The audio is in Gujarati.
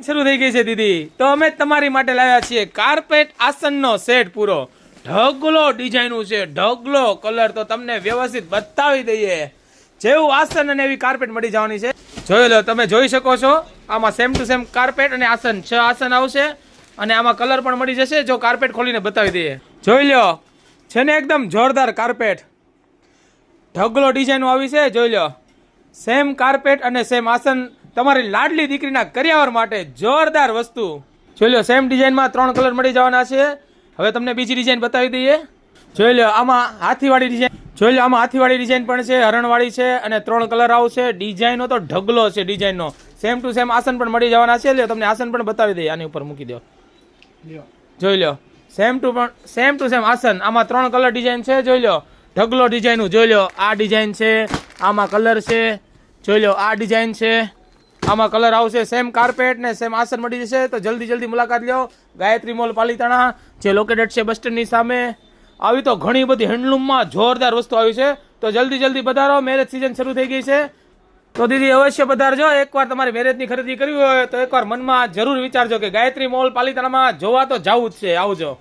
શરૂ થઈ ગઈ છે, દીદી. તો અમે તમારી માટે લાવ્યા છીએ કાર્પેટ આસનનો સેટ પૂરો. ઢગલો ડિઝાઇનનું છે. ઢગલો કલર તો તમને વ્યવસ્થિત બતાવી દઈએ. જેવું આસન અને એવી કાર્પેટ મળી જવાની છે. જોઈ લો, તમે જોઈ શકો છો. આમાં સેમ ટુ સેમ કાર્પેટ અને આસન છ આસન આવશે અને આમાં કલર પણ મળી જશે. જો કાર્પેટ ખોલીને બતાવી દઈએ. જોઈ લો, છે ને એકદમ જોરદાર કાર્પેટ ઢગલો ડિઝાઇન આવી છે. જોઈ લો સેમ કાર્પેટ અને સેમ આસન તમારી લાડલી દીકરીના કરિયાવર માટે જોરદાર વસ્તુ. જોઈ લો સેમ ડિઝાઇનમાં ત્રણ કલર મળી જવાના છે. હવે તમને બીજી ડિઝાઇન બતાવી દઈએ. જોઈ લો આમાં હાથીવાળી ડિઝાઇન જોઈ લો આમાં હાથીવાળી ડિઝાઇન પણ છે હરણવાળી છે અને ત્રણ કલર આવશે ડિઝાઇનો તો ઢગલો છે ડિઝાઇનનો સેમ ટુ સેમ આસન પણ મળી જવાના છે. લ્યો તમને આસન પણ બતાવી દઈએ. આની ઉપર મૂકી દો. જોઈ લો સેમ ટુ પણ સેમ ટુ સેમ આસન. આમાં ત્રણ કલર ડિઝાઇન છે જોઈ લો. ઢગલો ડિઝાઇનનું જોઈ લો આ ડિઝાઇન છે આમાં કલર છે. જોઈ લો આ ડિઝાઇન છે. આમાં કલર આવશે સેમ કાર્પેટ ને સેમ આસન મળી જશે. તો જલ્દી જલ્દી મુલાકાત લ્યો. ગાયત્રી મોલ પાલીતાણા, જે લોકેટેડ છે બસ સ્ટેન્ડની સામે. આવી તો ઘણી બધી હેન્ડલૂમમાં જોરદાર વસ્તુ આવી છે. તો જલ્દી જલ્દી પધારો. મેરેજ સિઝન શરૂ થઈ ગઈ છે. તો દીદી અવશ્ય પધારજો. એકવાર તમારી મેરેજની ખરીદી કરવી હોય તો એકવાર મનમાં જરૂર વિચારજો કે ગાયત્રી મોલ પાલીતાણામાં જોવા તો જવું જ છે. આવજો.